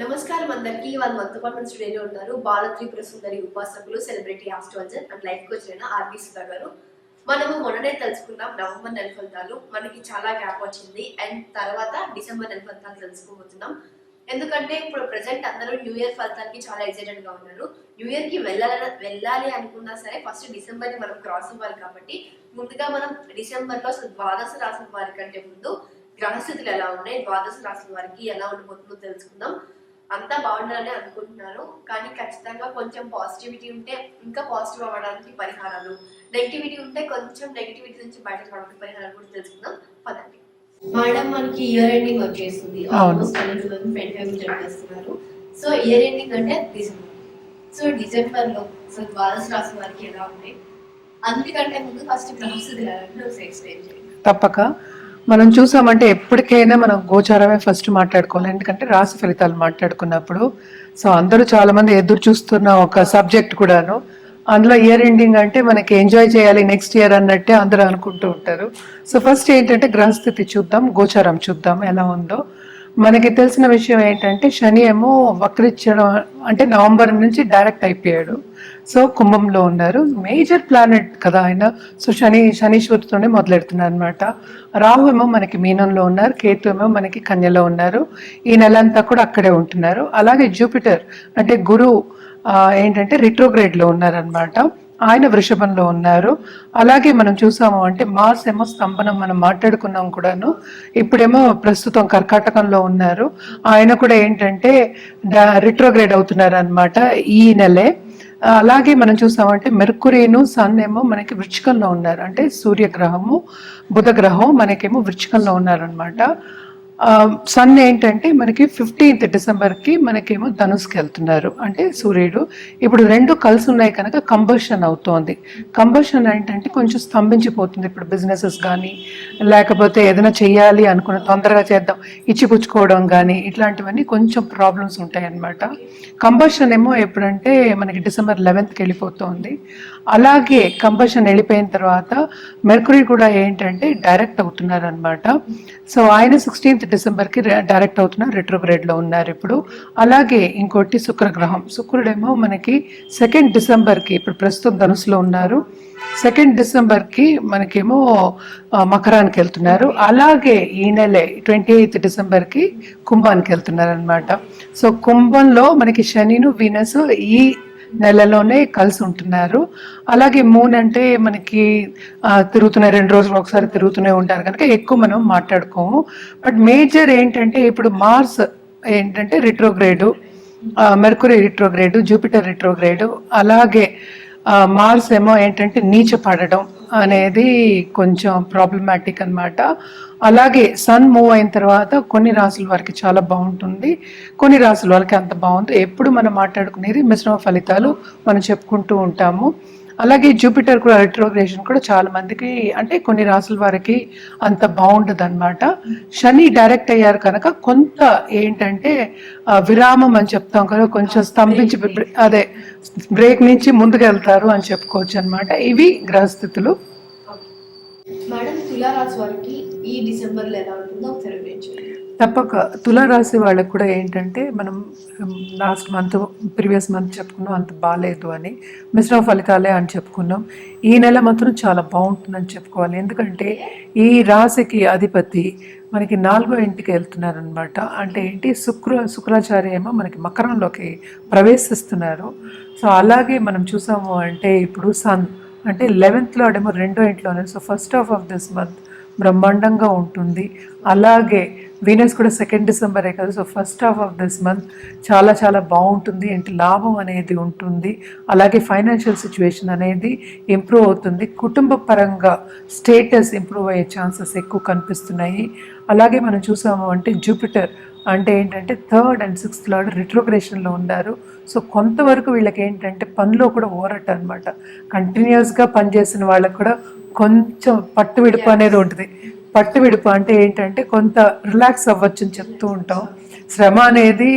నమస్కారం అందరికీ. వాళ్ళు మనతో పాటు మన స్టూడియోలో ఉన్నారు బాల త్రిపుర సుందరి ఉపాసకులు celebrity astrologer and life coach అయిన ఆర్బీ సుధా గారు. మనము మొన్ననే తెలుసుకున్నాం నవంబర్ నెల ఫలితాలు మనకి చాలా గ్యాప్ వచ్చింది. అండ్ తర్వాత డిసెంబర్ నెల ఫలితాలు తెలుసుకోబోతున్నాం. ఎందుకంటే ఇప్పుడు ప్రజెంట్ అందరూ న్యూ ఇయర్ ఫలితానికి చాలా ఎక్సైటెడ్గా ఉన్నారు. న్యూ ఇయర్కి వెళ్ళాలని వెళ్ళాలి అనుకున్నా సరే ఫస్ట్ డిసెంబర్ని మనం క్రాస్ అవ్వాలి కాబట్టి ముందుగా మనం డిసెంబర్లో అసలు ద్వాదశ రాసిన వారి కంటే ముందు గ్రహస్థితులు ఎలా ఉన్నాయి ద్వాదశ రాసిన వారికి ఎలా ఉండబోతుందో తెలుసుకుందాం. అంతా బాగుండాలని అనుకుంటున్నాను కానీ ఖచ్చితంగా కొంచెం పాజిటివిటీ ఉంటే ఇంకా పాజిటివ్ అవ్వడానికి పరిహారాలు. నెగిటివిటీ ఉంటే కొంచెం నెగిటివిటీ నుంచి బయటకు రావడానికి పరిహారాలు కూడా తెలుసుకుందాం. పదండి. మేడం మనకి ఇయర్ ఎండింగ్ వచ్చేస్తుంది అవును. ఆల్మోస్ట్ ట్వంటీ ఫైవ్ చేస్తున్నారు సో ఇయర్ ఎండింగ్ అంటే డిసెంబర్ సో డిసెంబర్లో సో ద్వాదశ రాశి వారికి ఎలా ఉన్నాయి? అందుకంటే ముందు ఫస్ట్ ఒకసారి ఎక్స్ప్లెయిన్ చేయండి. తప్పక. మనం చూసామంటే ఎప్పటికైనా మనం గోచారమే ఫస్ట్ మాట్లాడుకోవాలి. ఎందుకంటే రాశి ఫలితాలు మాట్లాడుకున్నప్పుడు సో అందరూ చాలా మంది ఎదురు చూస్తున్న ఒక సబ్జెక్ట్ కూడాను. అందులో ఇయర్ ఎండింగ్ అంటే మనకి ఎంజాయ్ చేయాలి నెక్స్ట్ ఇయర్ అన్నట్టే అందరూ అనుకుంటూ ఉంటారు. సో ఫస్ట్ ఏంటంటే గ్రహస్థితి చూద్దాం గోచారం చూద్దాం ఎలా ఉందో. మనకి తెలిసిన విషయం ఏంటంటే శని ఏమో వక్రించడం అంటే నవంబర్ నుంచి డైరెక్ట్ అయిపోయాడు. సో కుంభంలో ఉన్నారు. మేజర్ ప్లానెట్ కదా ఆయన. సో శని శనీశ్వరుతోనే మొదలెడుతున్నారు అనమాట రాహు ఏమో మనకి మీనంలో ఉన్నారు. కేతు ఏమో మనకి కన్యలో ఉన్నారు. ఈ నెల అంతా కూడా అక్కడే ఉంటున్నారు. అలాగే జూపిటర్ అంటే గురువు ఏంటంటే రిట్రోగ్రేడ్లో ఉన్నారనమాట ఆయన వృషభంలో ఉన్నారు. అలాగే మనం చూసాము అంటే మార్స్ ఏమో స్తంభనం మనం మాట్లాడుకున్నాం కూడాను. ఇప్పుడేమో ప్రస్తుతం కర్కాటకంలో ఉన్నారు. ఆయన కూడా ఏంటంటే రిట్రోగ్రేడ్ అవుతున్నారు అనమాట ఈ నెలే. అలాగే మనం చూసామంటే మెర్కురీను సన్ ఏమో మనకి వృచ్చికంలో ఉన్నారు. అంటే సూర్యగ్రహము బుధగ్రహం మనకేమో వృచ్చికంలో ఉన్నారనమాట సన్ ఏంటంటే మనకి ఫిఫ్టీన్త్ డిసెంబర్కి మనకేమో ధనుస్కి వెళ్తున్నారు. అంటే సూర్యుడు. ఇప్పుడు రెండు కలిసి ఉన్నాయి కనుక కంబర్షన్ అవుతోంది. కంబర్షన్ ఏంటంటే కొంచెం స్తంభించిపోతుంది. ఇప్పుడు బిజినెసెస్ కానీ లేకపోతే ఏదైనా చేయాలి అనుకున్న తొందరగా చేద్దాం ఇచ్చిపుచ్చుకోవడం కానీ ఇట్లాంటివన్నీ కొంచెం ప్రాబ్లమ్స్ ఉంటాయి అన్నమాట ఏమో ఎప్పుడంటే మనకి డిసెంబర్ లెవెన్త్కి వెళ్ళిపోతుంది. అలాగే కంబషన్ వెళ్ళిపోయిన తర్వాత మెర్కురీ కూడా ఏంటంటే డైరెక్ట్ అవుతున్నారు అనమాట సో ఆయన సిక్స్టీన్త్ డిసెంబర్కి డైరెక్ట్ అవుతున్నారు రెట్రోగ్రేడ్లో ఉన్నారు ఇప్పుడు. అలాగే ఇంకోటి శుక్రగ్రహం. శుక్రుడేమో మనకి సెకండ్ డిసెంబర్కి ఇప్పుడు ప్రస్తుతం ధనుసులో ఉన్నారు. సెకండ్ డిసెంబర్కి మనకేమో మకరానికి వెళ్తున్నారు. అలాగే ఈ నెలే ట్వంటీ ఎయిత్ డిసెంబర్కి కుంభానికి వెళ్తున్నారు అనమాట సో కుంభంలో మనకి శనిను వీనస్ ఈ నెలలోనే కలిసి ఉంటున్నారు. అలాగే మూన్ అంటే మనకి తిరుగుతున్న తిరుగుతున్నాయి రెండు రోజులు ఒకసారి తిరుగుతూనే ఉంటారు కనుక ఎక్కువ మనం మాట్లాడుకోము. బట్ మేజర్ ఏంటంటే ఇప్పుడు మార్స్ ఏంటంటే retrograde Mercury retrograde Jupiter retrograde అలాగే మార్స్ ఏమో ఏంటంటే నీచ పడడం అనేది కొంచెం ప్రాబ్లమాటిక్ అన్నమాట. అలాగే సన్ మూవ్ అయిన తర్వాత కొన్ని రాసుల వారికి చాలా బాగుంటుంది. కొన్ని రాసుల వారికి అంత బాగుంది. ఎప్పుడు మనం మాట్లాడుకునేది మిశ్రమ ఫలితాలు మనం చెప్పుకుంటూ ఉంటాము. అలాగే జూపిటర్ కూడా రిట్రోగ్రేషన్ కూడా చాలా మందికి అంటే కొన్ని రాసుల వారికి అంత బాగుండదు అనమాట శని డైరెక్ట్ అయ్యారు కనుక కొంత ఏంటంటే విరామం అని చెప్తాం కదా కొంచెం స్తంభించి అదే బ్రేక్ నుంచి ముందుకు వెళ్తారు అని చెప్పుకోవచ్చు అనమాట ఇవి గ్రహస్థితులు మేడం తులారాశి వారికి ఈ డిసెంబర్లో ఎలా ఉంటుందో ఒకసారి తప్పక తులారాశి వాళ్ళకి కూడా ఏంటంటే మనం లాస్ట్ మంత్ ప్రీవియస్ మంత్ చెప్పుకున్నాం అంత బాగాలేదు అని మిశ్రమ ఫలితాలే అని చెప్పుకున్నాం. ఈ నెల మాత్రం చాలా బాగుంటుందని చెప్పుకోవాలి. ఎందుకంటే ఈ రాశికి అధిపతి మనకి నాలుగో ఇంటికి వెళ్తున్నారనమాట అంటే ఏంటి? శుక్ర శుక్రాచార్య ఏమో మనకి మకరంలోకి ప్రవేశిస్తున్నారు. సో అలాగే మనం చూసాము అంటే ఇప్పుడు సన్ అంటే లెవెన్త్లో ఆడేమో రెండో ఇంట్లోనే. So first half of this month బ్రహ్మాండంగా ఉంటుంది. అలాగే వీనస్ కూడా సెకండ్ డిసెంబరే కదా. So first half of this month చాలా చాలా బాగుంటుంది. ఏంటి? లాభం అనేది ఉంటుంది. అలాగే ఫైనాన్షియల్ సిచ్యువేషన్ అనేది ఇంప్రూవ్ అవుతుంది. కుటుంబ పరంగా స్టేటస్ ఇంప్రూవ్ అయ్యే ఛాన్సెస్ ఎక్కువ కనిపిస్తున్నాయి. అలాగే మనం చూసాము అంటే జూపిటర్ అంటే ఏంటంటే థర్డ్ అండ్ సిక్స్త్ లార్డ్ రిట్రోగ్రేషన్లో ఉన్నారు సో కొంతవరకు వీళ్ళకి ఏంటంటే పనిలో కూడా ఓరట అనమాట కంటిన్యూస్గా పనిచేసిన వాళ్ళకి కూడా కొంచెం పట్టు విడుపు అనేది ఉంటుంది. పట్టు విడుపు అంటే ఏంటంటే కొంత రిలాక్స్ అవ్వచ్చు అని చెప్తూ ఉంటాం. శ్రమ అనేది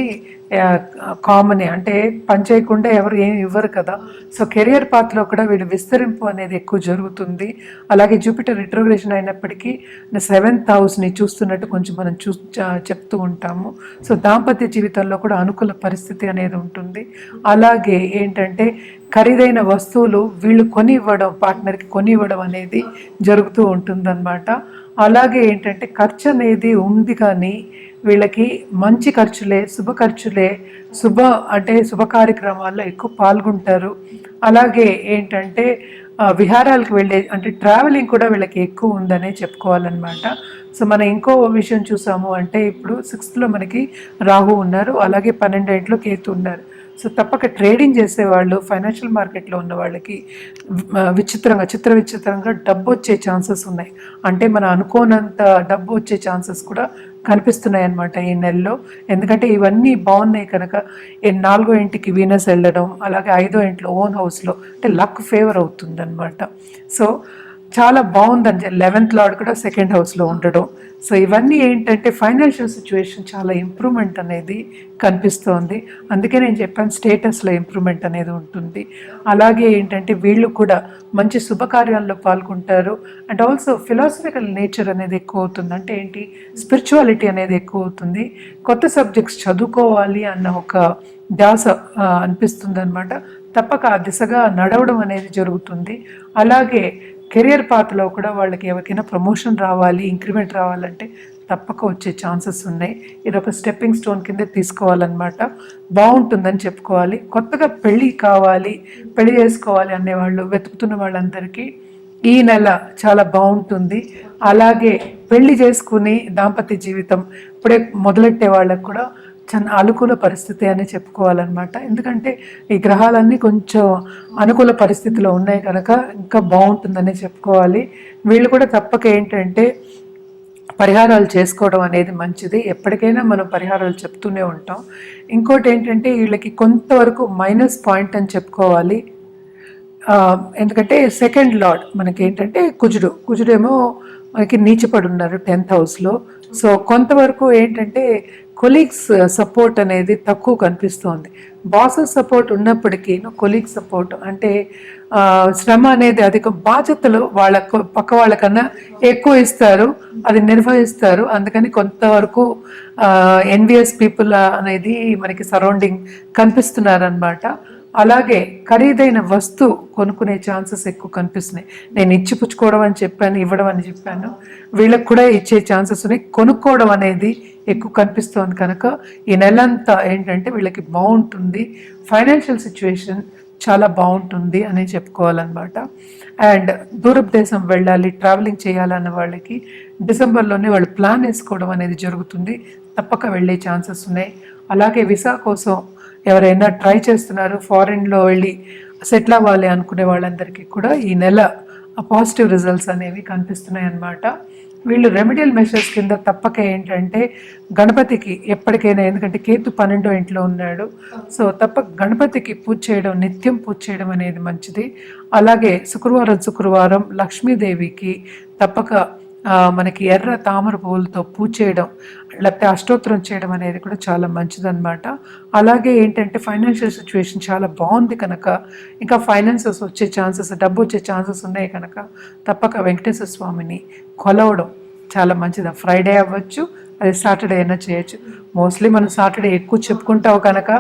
కామన్ అంటే పని చేయకుండా ఎవరు ఏం ఇవ్వరు కదా. సో కెరియర్ పాత్లో కూడా వీళ్ళు విస్తరింపు అనేది ఎక్కువ జరుగుతుంది. అలాగే జూపిటర్ రిట్రోగ్రేషన్ అయినప్పటికీ సెవెంత్ హౌస్ని చూస్తున్నట్టు కొంచెం మనం చూ చెప్తూ ఉంటాము. సో దాంపత్య జీవితంలో కూడా అనుకూల పరిస్థితి అనేది ఉంటుంది. అలాగే ఏంటంటే ఖరీదైన వస్తువులు వీళ్ళు కొని ఇవ్వడం పార్ట్నర్కి కొని ఇవ్వడం అనేది జరుగుతూ ఉంటుందన్నమాట. అలాగే ఏంటంటే ఖర్చు అనేది ఉంది కానీ వీళ్ళకి మంచి ఖర్చులే శుభ ఖర్చులే శుభ అంటే శుభ కార్యక్రమాల్లో ఎక్కువ పాల్గొంటారు. అలాగే ఏంటంటే విహారాలకు వెళ్ళే అంటే ట్రావెలింగ్ కూడా వీళ్ళకి ఎక్కువ ఉందనే చెప్పుకోవాలన్నమాట. సో మనం ఇంకో విషయం చూసాము అంటే ఇప్పుడు సిక్స్త్లో మనకి రాహు ఉన్నారు అలాగే పన్నెండేంట్లో కేతు ఉన్నారు. సో తప్పక ట్రేడింగ్ చేసేవాళ్ళు ఫైనాన్షియల్ మార్కెట్లో ఉన్న వాళ్ళకి విచిత్రంగా చిత్ర విచిత్రంగా డబ్బు వచ్చే ఛాన్సెస్ ఉన్నాయి. అంటే మనం అనుకోనంత డబ్బు వచ్చే ఛాన్సెస్ కూడా కనిపిస్తున్నాయి అన్నమాట ఈ నెలలో. ఎందుకంటే ఇవన్నీ బాగున్నాయి కనుక ఈ నాలుగో ఇంటికి వీనస్ వెళ్ళడం అలాగే ఐదో ఇంట్లో ఓన్ హౌస్లో అంటే లక్ ఫేవర్ అవుతుందన్నమాట. సో చాలా బాగుందని లెవెన్త్ లార్డ్ కూడా సెకండ్ హౌస్లో ఉండడం. సో ఇవన్నీ ఏంటంటే ఫైనాన్షియల్ సిచ్యువేషన్ చాలా ఇంప్రూవ్మెంట్ అనేది కనిపిస్తోంది. అందుకే నేను చెప్పాను స్టేటస్లో ఇంప్రూవ్మెంట్ అనేది ఉంటుంది. అలాగే ఏంటంటే వీళ్ళు కూడా మంచి శుభకార్యాల్లో పాల్గొంటారు. అండ్ ఆల్సో ఫిలాసఫికల్ నేచర్ అనేది ఎక్కువ అవుతుంది. అంటే ఏంటి? స్పిరిచువాలిటీ అనేది ఎక్కువ అవుతుంది. కొత్త సబ్జెక్ట్స్ చదువుకోవాలి అన్న ఒక ధ్యాస అనిపిస్తుంది అనమాట తప్పక ఆ దిశగా నడవడం అనేది జరుగుతుంది. అలాగే కెరియర్ పాత్లో కూడా వాళ్ళకి ఎవరికైనా ప్రమోషన్ రావాలి ఇంక్రిమెంట్ రావాలంటే తప్పక వచ్చే ఛాన్సెస్ ఉన్నాయి. ఇది ఒక స్టెప్పింగ్ స్టోన్ కింద తీసుకోవాలన్నమాట. బాగుంటుందని చెప్పుకోవాలి. కొత్తగా పెళ్ళి కావాలి పెళ్ళి చేసుకోవాలి అనేవాళ్ళు వెతుకుతున్న వాళ్ళందరికీ ఈ నెల చాలా బాగుంటుంది అలాగే పెళ్ళి చేసుకుని దాంపత్య జీవితం ఇప్పుడే మొదలెట్టే వాళ్ళకు కూడా అనుకూల పరిస్థితి అని చెప్పుకోవాలన్నమాట. ఎందుకంటే ఈ గ్రహాలన్నీ కొంచెం అనుకూల పరిస్థితిలో ఉన్నాయి కనుక ఇంకా బాగుంటుందని చెప్పుకోవాలి. వీళ్ళు కూడా తప్పక ఏంటంటే పరిహారాలు చేసుకోవడం అనేది మంచిది. ఎప్పటికైనా మనం పరిహారాలు చెప్తూనే ఉంటాం. ఇంకోటి ఏంటంటే వీళ్ళకి కొంతవరకు మైనస్ పాయింట్ అని చెప్పుకోవాలి. ఎందుకంటే సెకండ్ లార్డ్ మనకి ఏంటంటే కుజుడు. కుజుడేమో మనకి నీచపడి ఉన్నారు టెన్త్ హౌస్లో. సో కొంతవరకు ఏంటంటే కొలీగ్స్ సపోర్ట్ uh, అనేది తక్కువ కనిపిస్తోంది. బాసెస్ సపోర్ట్ ఉన్నప్పటికీ కొలీగ్ సపోర్ట్ అంటే శ్రమ అనేది అధిక బాధ్యతలు వాళ్ళ పక్క వాళ్ళకన్నా ఎక్కువ ఇస్తారు అది నిర్వహిస్తారు. అందుకని కొంతవరకు ఎన్విఎస్ పీపుల్ అనేది మనకి సరౌండింగ్ కనిపిస్తున్నారనమాట అలాగే ఖరీదైన వస్తువు కొనుక్కునే ఛాన్సెస్ ఎక్కువ కనిపిస్తున్నాయి. నేను ఇచ్చి పుచ్చుకోవడం అని చెప్పాను ఇవ్వడం అని చెప్పాను. వీళ్ళకు కూడా ఇచ్చే ఛాన్సెస్ ఉన్నాయి. కొనుక్కోవడం అనేది ఎక్కువ కనిపిస్తోంది కనుక ఈ నెలంతా ఏంటంటే వీళ్ళకి బాగుంటుంది. ఫైనాన్షియల్ సిచ్యువేషన్ చాలా బాగుంటుంది అని చెప్పుకోవాలన్నమాట. అండ్ దూరపు దేశం వెళ్ళాలి ట్రావెలింగ్ చేయాలన్న వాళ్ళకి డిసెంబర్లోనే వాళ్ళు ప్లాన్ వేసుకోవడం అనేది జరుగుతుంది. తప్పక వెళ్ళే ఛాన్సెస్ ఉన్నాయి. అలాగే వీసా కోసం ఎవరైనా ట్రై చేస్తున్నారు ఫారిన్లో వెళ్ళి సెటిల్ అవ్వాలి అనుకునే వాళ్ళందరికీ కూడా ఈ నెల పాజిటివ్ రిజల్ట్స్ అనేవి కనిపిస్తున్నాయి అన్నమాట వీళ్ళు రెమెడియల్ మెషర్స్ కింద తప్పక ఏంటంటే గణపతికి ఎప్పటికైనా ఎందుకంటే కేతు పన్నెండో ఇంట్లో ఉన్నాడు. సో తప్పక గణపతికి పూజ చేయడం నిత్యం పూజ చేయడం అనేది మంచిది. అలాగే శుక్రవారం శుక్రవారం లక్ష్మీదేవికి తప్పక మనకి ఎర్ర తామర పువ్వులతో పూజ చేయడం లేకపోతే అష్టోత్తరం చేయడం అనేది కూడా చాలా మంచిదన్నమాట. అలాగే ఏంటంటే ఫైనాన్షియల్ సిచ్యువేషన్ చాలా బాగుంది కనుక ఇంకా ఫైనాన్సెస్ వచ్చే ఛాన్సెస్ డబ్బు వచ్చే ఛాన్సెస్ ఉన్నాయి కనుక తప్పక వెంకటేశ్వర స్వామిని కొలవడం చాలా మంచిది. ఫ్రైడే అవ్వచ్చు అది సాటర్డే అయినా చేయొచ్చు. మోస్ట్లీ మనం సాటర్డే ఎక్కువ చెప్పుకుంటావు కనుక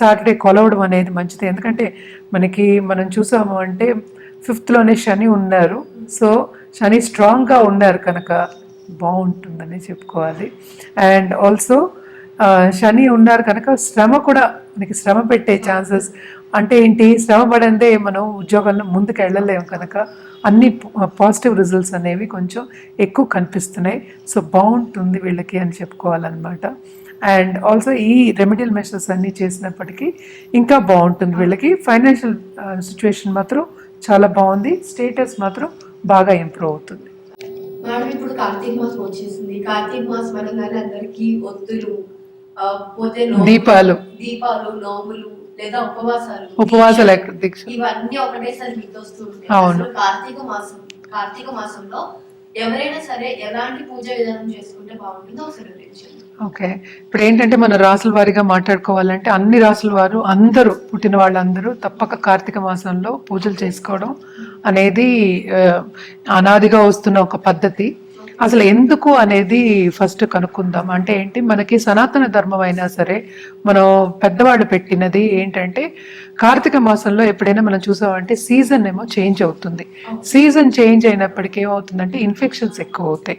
సాటర్డే కొలవడం అనేది మంచిది. ఎందుకంటే మనకి మనం చూసాము అంటే ఫిఫ్త్లోనే శని ఉన్నారు. సో శని స్ట్రాంగ్గా ఉన్నారు కనుక బాగుంటుందని చెప్పుకోవాలి. అండ్ ఆల్సో శని ఉన్నారు కనుక శ్రమ కూడా మనకి శ్రమ పెట్టే ఛాన్సెస్. అంటే ఏంటి? శ్రమ పడందే మనం ఉద్యోగంలో ముందుకు వెళ్ళలేము కనుక అన్ని పాజిటివ్ రిజల్ట్స్ అనేవి కొంచెం ఎక్కువ కనిపిస్తున్నాయి. సో బాగుంటుంది వీళ్ళకి అని చెప్పుకోవాలన్నమాట. అండ్ ఆల్సో ఈ రెమెడియల్ మెషర్స్ అన్నీ చేసినప్పటికీ ఇంకా బాగుంటుంది వీళ్ళకి. ఫైనాన్షియల్ సిచ్యువేషన్ మాత్రం చాలా బాగుంది. స్టేటస్ మాత్రం బాగా ఇంప్రూవ్ అవుతుంది. మేడం ఇప్పుడు కార్తీక మాసం వచ్చేసింది. కార్తీక మాసం అనగానే అందరికి ఒత్తులు పోతే దీపాలు. దీపాలు నోములు లేదా ఉపవాసాలు ఉపవాసాల దీక్ష. ఇవన్నీ ఒకటేసారి గుర్తొస్తూ ఉంటాయి. అవును. కార్తీక మాసం కార్తీక మాసంలో ఎవరైనా సరే ఎలాంటి పూజ విధానం చేసుకుంటే బాగుంటుందో ఒకసారి వివరించండి. ఓకే. ఇప్పుడు ఏంటంటే మన రాసుల వారిగా మాట్లాడుకోవాలంటే అన్ని రాసుల వారు అందరూ పుట్టిన వాళ్ళందరూ తప్పక కార్తీక మాసంలో పూజలు చేసుకోవడం అనేది అనాదిగా వస్తున్న ఒక పద్ధతి. అసలు ఎందుకు అనేది ఫస్ట్ కనుక్కుందాం. అంటే ఏంటి? మనకి సనాతన ధర్మం అయినా సరే మనం పెద్దవాళ్ళు పెట్టినది ఏంటంటే కార్తీక మాసంలో ఎప్పుడైనా మనం చూసామంటే సీజన్ ఏమో చేంజ్ అవుతుంది. సీజన్ చేంజ్ అయినప్పటికీ ఏమవుతుందంటే ఇన్ఫెక్షన్స్ ఎక్కువ అవుతాయి.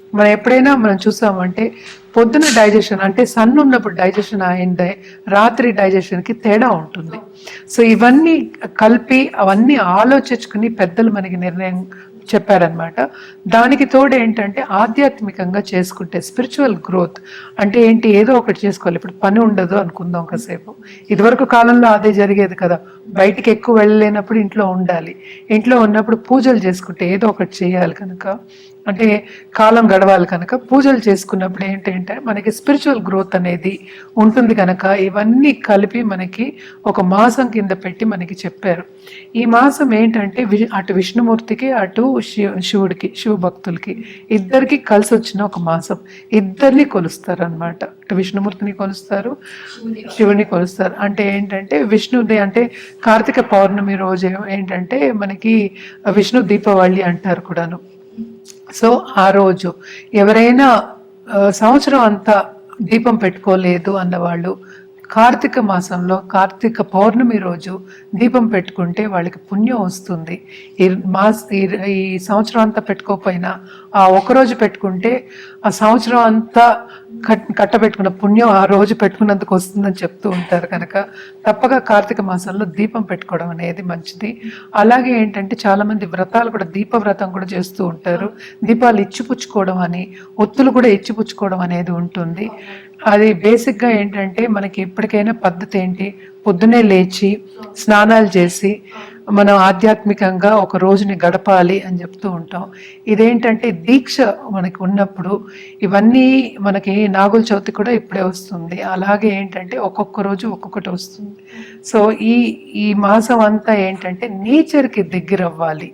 మనం ఎప్పుడైనా మనం చూసామంటే పొద్దున డైజెషన్ అంటే సన్ ఉన్నప్పుడు డైజెషన్ అయిందే రాత్రి డైజెషన్కి తేడా ఉంటుంది. సో ఇవన్నీ కలిపి అవన్నీ ఆలోచించుకుని పెద్దలు మనకి నిర్ణయం చెప్పారనమాట దానికి తోడు ఏంటంటే ఆధ్యాత్మికంగా చేసుకుంటే స్పిరిచువల్ గ్రోత్ అంటే ఏంటి? ఏదో ఒకటి చేసుకోవాలి. ఇప్పుడు పని ఉండదు అనుకుందాం ఒకసేపు ఇదివరకు కాలంలో అదే జరిగేది కదా. బయటికి ఎక్కువ వెళ్ళలేనప్పుడు ఇంట్లో ఉండాలి. ఇంట్లో ఉన్నప్పుడు పూజలు చేసుకుంటే ఏదో ఒకటి చేయాలి కనుక. అంటే కాలం గడవాలి కనుక పూజలు చేసుకున్నప్పుడు ఏంటంటే మనకి స్పిరిచువల్ గ్రోత్ అనేది ఉంటుంది కనుక ఇవన్నీ కలిపి మనకి ఒక మాసం కింద పెట్టి మనకి చెప్పారు. ఈ మాసం ఏంటంటే వి- అటు విష్ణుమూర్తికి అటు శివ శివుడికి శివ భక్తులకి ఇద్దరికి కలిసి వచ్చిన ఒక మాసం. ఇద్దరిని కొలుస్తారు అనమాట అటు విష్ణుమూర్తిని కొలుస్తారు శివుని కొలుస్తారు. అంటే ఏంటంటే విష్ణుది అంటే కార్తీక పౌర్ణమి రోజు ఏంటంటే మనకి విష్ణు దీపావళి అంటారు కూడాను. సో ఆ రోజు ఎవరైనా సంవత్సరం అంతా దీపం పెట్టుకోలేదు అన్నవాళ్ళు కార్తీక మాసంలో కార్తీక పౌర్ణమి రోజు దీపం పెట్టుకుంటే వాళ్ళకి పుణ్యం వస్తుంది. ఈ మాస్ ఈ ఈ సంవత్సరం అంతా పెట్టుకోకపోయినా ఆ ఒక రోజు పెట్టుకుంటే ఆ సంవత్సరం అంతా కట్ కట్టబెట్టుకున్న పుణ్యం ఆ రోజు పెట్టుకున్నందుకు వస్తుందని చెప్తూ ఉంటారు కనుక తప్పక కార్తీక మాసంలో దీపం పెట్టుకోవడం అనేది మంచిది. అలాగే ఏంటంటే చాలామంది వ్రతాలు కూడా దీప వ్రతం కూడా చేస్తూ ఉంటారు. దీపాలు ఇచ్చిపుచ్చుకోవడం అని ఒత్తులు కూడా ఇచ్చిపుచ్చుకోవడం అనేది ఉంటుంది. అది బేసిక్గా ఏంటంటే మనకి ఎప్పటికైనా పద్ధతి ఏంటి? పొద్దునే లేచి స్నానాలు చేసి మనం ఆధ్యాత్మికంగా ఒక రోజుని గడపాలి అని చెప్తూ ఉంటాం. ఇదేంటంటే దీక్ష మనకి ఉన్నప్పుడు ఇవన్నీ మనకి నాగుల చవితి కూడా ఇప్పుడే వస్తుంది. అలాగే ఏంటంటే ఒక్కొక్క రోజు ఒక్కొక్కటి వస్తుంది. సో ఈ ఈ మాసం అంతా ఏంటంటే నేచర్కి దగ్గర అవ్వాలి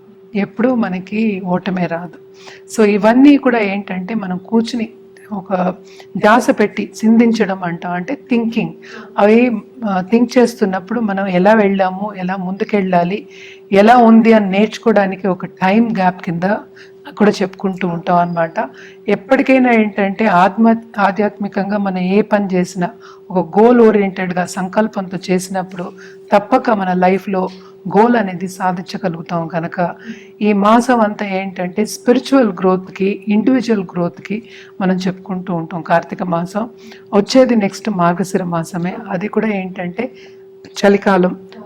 ఎప్పుడూ మనకి ఓటమే రాదు. సో ఇవన్నీ కూడా ఏంటంటే మనం కూర్చుని ఒక ధ్యాస పెట్టి చిందించడం అంట అంటే థింకింగ్ అవి థింక్ చేస్తున్నప్పుడు మనం ఎలా వెళ్ళాము ఎలా ముందుకెళ్ళాలి ఎలా ఉంది అని నేర్చుకోవడానికి ఒక టైం గ్యాప్ కింద కూడా చెప్పుకుంటూ ఉంటాం అన్నమాట. ఎప్పటికైనా ఏంటంటే ఆత్మ ఆధ్యాత్మికంగా మనం ఏ పని చేసినా ఒక గోల్ ఓరియంటెడ్గా సంకల్పంతో చేసినప్పుడు తప్పక మన లైఫ్లో గోల్ అనేది సాధించగలుగుతాం కనుక ఈ మాసం అంతా ఏంటంటే స్పిరిచువల్ గ్రోత్కి ఇండివిజువల్ గ్రోత్కి మనం చెప్పుకుంటూ ఉంటాం కార్తీక మాసం. వచ్చేది నెక్స్ట్ మార్గశిర మాసమే. అది కూడా ఏంటంటే చలికాలం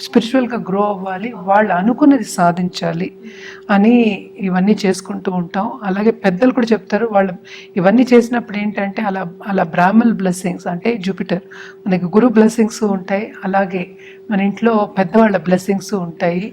స్పిరిచువల్గా గ్రో అవ్వాలి వాళ్ళు అనుకున్నది సాధించాలి అని ఇవన్నీ చేసుకుంటూ ఉంటాం. అలాగే పెద్దలు కూడా చెప్తారు వాళ్ళు ఇవన్నీ చేసినప్పుడు ఏంటంటే అలా అలా బ్రాహ్మల్ బ్లెస్సింగ్స్ అంటే జూపిటర్ మనకి గురు బ్లెస్సింగ్స్ ఉంటాయి. అలాగే మన ఇంట్లో పెద్దవాళ్ళ బ్లెస్సింగ్స్ ఉంటాయి.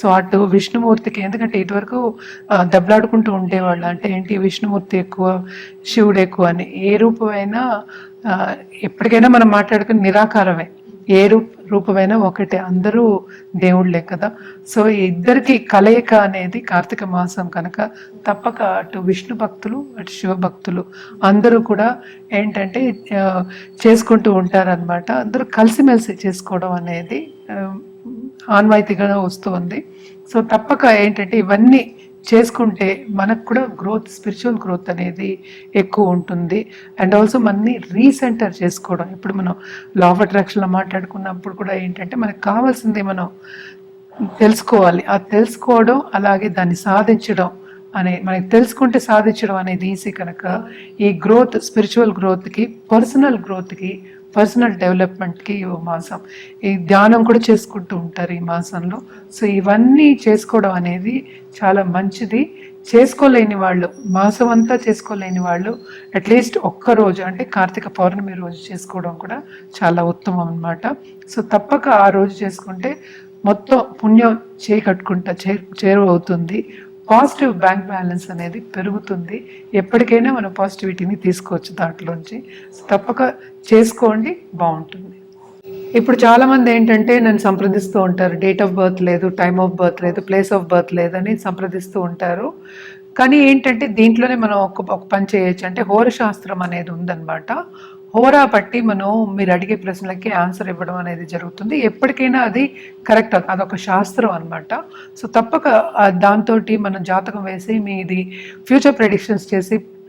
సో అటు విష్ణుమూర్తికి ఎందుకంటే ఇటువరకు దెబ్బలాడుకుంటూ ఉండేవాళ్ళు. అంటే ఏంటి విష్ణుమూర్తి ఎక్కువ శివుడు ఎక్కువ అని. ఏ రూపమైనా ఎప్పటికైనా మనం మాట్లాడుకుని నిరాకారమే. ఏ రూప రూపమైనా ఒకటే. అందరూ దేవుళ్ళే కదా. సో ఈ ఇద్దరికి కలయిక అనేది కార్తీక మాసం కనుక తప్పక అటు విష్ణు భక్తులు అటు శివ భక్తులు అందరూ కూడా ఏంటంటే చేసుకుంటూ ఉంటారనమాట అందరూ కలిసిమెలిసి చేసుకోవడం అనేది ఆన్వాయితీగా ఆన్వాయితీగా వస్తుంది సో తప్పక ఏంటంటే ఇవన్నీ చేసుకుంటే మనకు కూడా గ్రోత్ స్పిరిచువల్ గ్రోత్ అనేది ఎక్కువ ఉంటుంది. అండ్ ఆల్సో మనని రీసెంటర్ చేసుకోవడం. ఇప్పుడు మనం లా ఆఫ్ అట్రాక్షన్లో మాట్లాడుకున్నప్పుడు కూడా ఏంటంటే మనకు కావాల్సింది మనం తెలుసుకోవాలి. ఆ తెలుసుకోవడం అలాగే దాన్ని సాధించడం అనే మనకి తెలుసుకుంటే సాధించడం అనేది ఈజీ కనుక ఈ గ్రోత్ స్పిరిచువల్ గ్రోత్కి పర్సనల్ గ్రోత్కి పర్సనల్ డెవలప్మెంట్కి ఈ మాసం. ఈ ధ్యానం కూడా చేసుకుంటూ ఉంటారు ఈ మాసంలో. సో ఇవన్నీ చేసుకోవడం అనేది చాలా మంచిది. చేసుకోలేని వాళ్ళు మాసం అంతా చేసుకోలేని వాళ్ళు అట్లీస్ట్ ఒక్క రోజు అంటే కార్తీక పౌర్ణమి రోజు చేసుకోవడం కూడా చాలా ఉత్తమం అన్నమాట. సో తప్పక ఆ రోజు చేసుకుంటే మొత్తం పుణ్యం చేకట్టుకుంటా చే చేరువవుతుంది. పాజిటివ్ బ్యాంక్ బ్యాలెన్స్ అనేది పెరుగుతుంది. ఎప్పటికైనా మనం పాజిటివిటీని తీసుకోవచ్చు దాంట్లోంచి. తప్పక చేసుకోండి బాగుంటుంది. ఇప్పుడు చాలామంది ఏంటంటే నన్ను సంప్రదిస్తూ ఉంటారు. డేట్ ఆఫ్ బర్త్ లేదు టైమ్ ఆఫ్ బర్త్ లేదు ప్లేస్ ఆఫ్ బర్త్ లేదని సంప్రదిస్తూ ఉంటారు. కానీ ఏంటంటే దీంట్లోనే మనం ఒక ఒక పని చేయొచ్చు. అంటే హోర శాస్త్రం అనేది ఉందన్నమాట. హోరా పట్టి మనం మీరు అడిగే ప్రశ్నలకి ఆన్సర్ ఇవ్వడం అనేది జరుగుతుంది. ఎప్పటికైనా అది కరెక్ట్ అదొక శాస్త్రం అనమాట సో తప్పక దాంతో మనం జాతకం వేసి మీది ఫ్యూచర్ ప్రెడిక్షన్స్ చేసి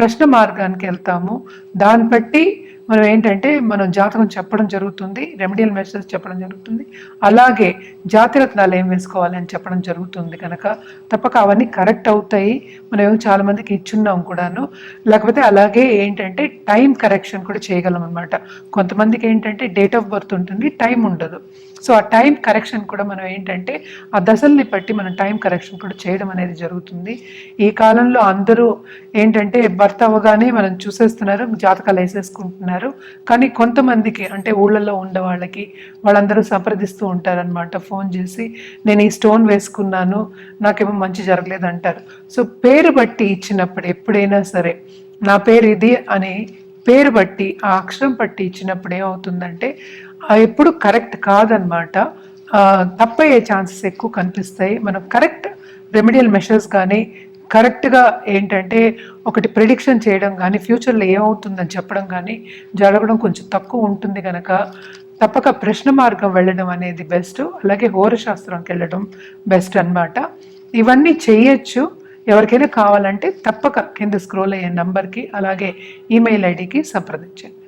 ప్రశ్న మార్గానికి వెళ్తాము. దాన్ని బట్టి మనం ఏంటంటే మనం జాతకం చెప్పడం జరుగుతుంది రెమెడియల్ మెషర్స్ చెప్పడం జరుగుతుంది. అలాగే జాతిరత్నాలు ఏం వేసుకోవాలి అని చెప్పడం జరుగుతుంది కనుక. తప్పక అవన్నీ కరెక్ట్ అవుతాయి. మనం ఏమో చాలామందికి ఇచ్చున్నాం కూడాను. లేకపోతే అలాగే ఏంటంటే టైం కరెక్షన్ కూడా చేయగలం అనమాట కొంతమందికి ఏంటంటే డేట్ ఆఫ్ బర్త్ ఉంటుంది టైం ఉండదు. సో ఆ టైం కరెక్షన్ కూడా మనం ఏంటంటే ఆ దశల్ని బట్టి మనం టైం కరెక్షన్ కూడా చేయడం అనేది జరుగుతుంది. ఈ కాలంలో అందరూ ఏంటంటే భర్త అవ్వగానే మనం చూసేస్తున్నారు జాతకాలు వేసేసుకుంటున్నారు. కానీ కొంతమందికి అంటే ఊళ్ళల్లో ఉండే వాళ్ళకి వాళ్ళందరూ సంప్రదిస్తూ ఉంటారనమాట ఫోన్ చేసి నేను ఈ స్టోన్ వేసుకున్నాను నాకేమో మంచి జరగలేదు అంటారు. సో పేరు బట్టి ఇచ్చినప్పుడు ఎప్పుడైనా సరే నా పేరు ఇది అని పేరు బట్టి ఆ అక్షరం బట్టి ఇచ్చినప్పుడు ఏమవుతుందంటే ఎప్పుడు కరెక్ట్ కాదనమాట. తప్పయ్యే ఛాన్సెస్ ఎక్కువ కనిపిస్తాయి. మనం కరెక్ట్ రెమెడియల్ మెషర్స్ కానీ కరెక్ట్గా ఏంటంటే ఒకటి ప్రిడిక్షన్ చేయడం కానీ ఫ్యూచర్లో ఏమవుతుందని చెప్పడం కానీ జరగడం కొంచెం తక్కువ ఉంటుంది కనుక తప్పక ప్రశ్న మార్గం వెళ్ళడం అనేది బెస్ట్. అలాగే హోరశాస్త్రంకి వెళ్ళడం బెస్ట్ అన్నమాట. ఇవన్నీ చేయొచ్చు. ఎవరికైనా కావాలంటే తప్పక కింద స్క్రోల్ అయ్యే నంబర్కి అలాగే ఈమెయిల్ ఐడికి సంప్రదించండి.